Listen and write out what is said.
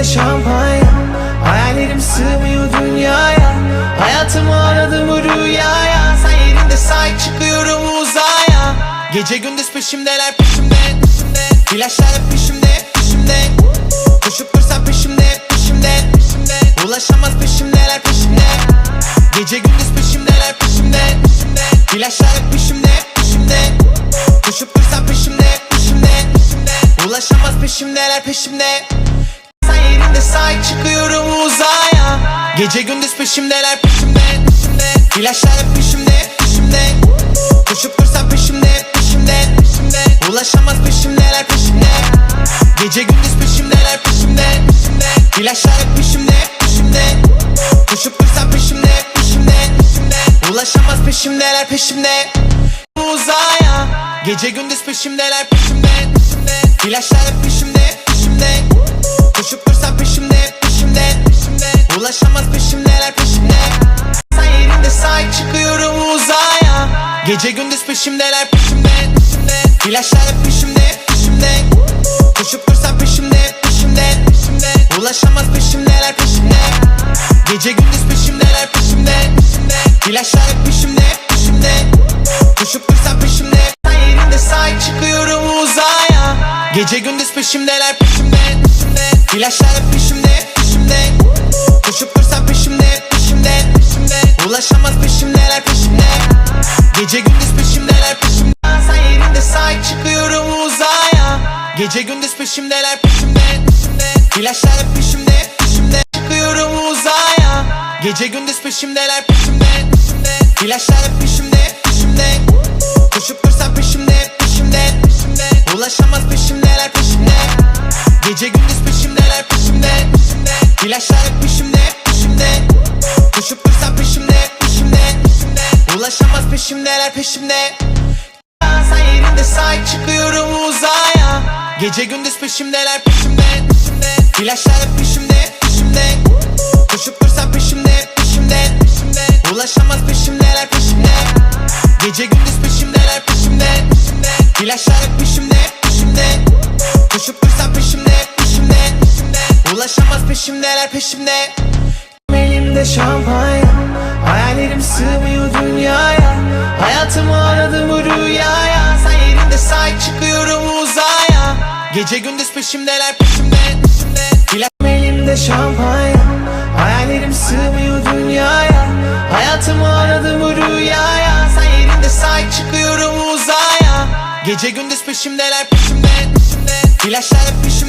elimde şampanya. Hayallerim sığmıyor dünyaya. Hayatımı aradım bu rüyaya. Sen yerinde sahip çıkıyorum uzaya. Gece gündüz peşimdeler peşimde peşimde. Flaşlar hep peşimde peşimde. Koşup dursa peşimde peşimde Ulaşamaz peşimdeler peşimde. Gece gündüz peşimdeler peşimde peşimde. Flaşlar hep peşimde peşimde. Koşup dursa peşimde peşimde. Ulaşamaz peşimdeler peşimde yerinde sahip çıkıyorum uzaya. Gece gündüz peşimdeler peşimde peşimde. Flaşlar hep peşimde peşimde. Koşup dursam peşimde peşimde peşimde. Ulaşamaz peşimdeler peşimde. Gece gündüz peşimdeler peşimde peşimde. Flaşlar hep peşimde peşimde. Koşup dursam peşimde peşimde peşimde. Ulaşamaz peşimdeler peşimde. Uzaya. Gece gündüz peşimdeler peşimde peşimde. Flaşlar hep peşimde peşimdeler peşimde? Sen yerinde sahip çıkıyorum uzaya. Gece gündüz peşimdeler peşimde? Peşimde. Flaşlar hep peşimde peşimde. Koşup dursam peşimde peşimde peşimde. Ulaşamaz peşimdeler peşimde? Gece gündüz peşimdeler peşimde? Peşimde. Flaşlar hep peşimde peşimde. Koşup dursam peşimde. Sen yerinde sahip çıkıyorum uzaya. Gece gündüz peşimdeler peşimde? Peşimde. Flaşlar hep peşimde peşimde peşimdeler peşimde peşimde. Flaşlar hep peşimde peşimde. Çıkıyorum uzaya. Gece gündüz peşimdeler peşimde peşimde. Flaşlar hep peşimde peşimde. Koşup dursam peşimde peşimde peşimde. Ulaşamaz peşimdeler peşimde. Gece gündüz peşimdeler peşimde peşimde. Flaşlar hep peşimde peşimde. Koşup dursam peşimde peşimde peşimde. Ulaşamaz peşimdeler peşimde. Sen yerinde sahip çıkıyorum uzaya. Gece gündüz peşimdeler peşimde peşimde. Flaşlar hep peşimde peşimde. Koşup dursam peşimde peşimde peşimde. Ulaşamaz peşimdeler peşimde. Gece gündüz peşimdeler peşimde peşimde. Flaşlar hep peşimde peşimde. Koşup dursam peşimde peşimde peşimde. Ulaşamaz peşimdeler peşimde. Elimde şampanya Gece gündüz peşimdeler peşimde peşimde. Flaşım elimde şampanya Hayallerim sığmıyor dünyaya. Hayatımı aradım rüyaya Sen yerinde sahip çıkıyorum uzaya. Gece gündüz peşimdeler peşimde peşimde. Peşimde peşimde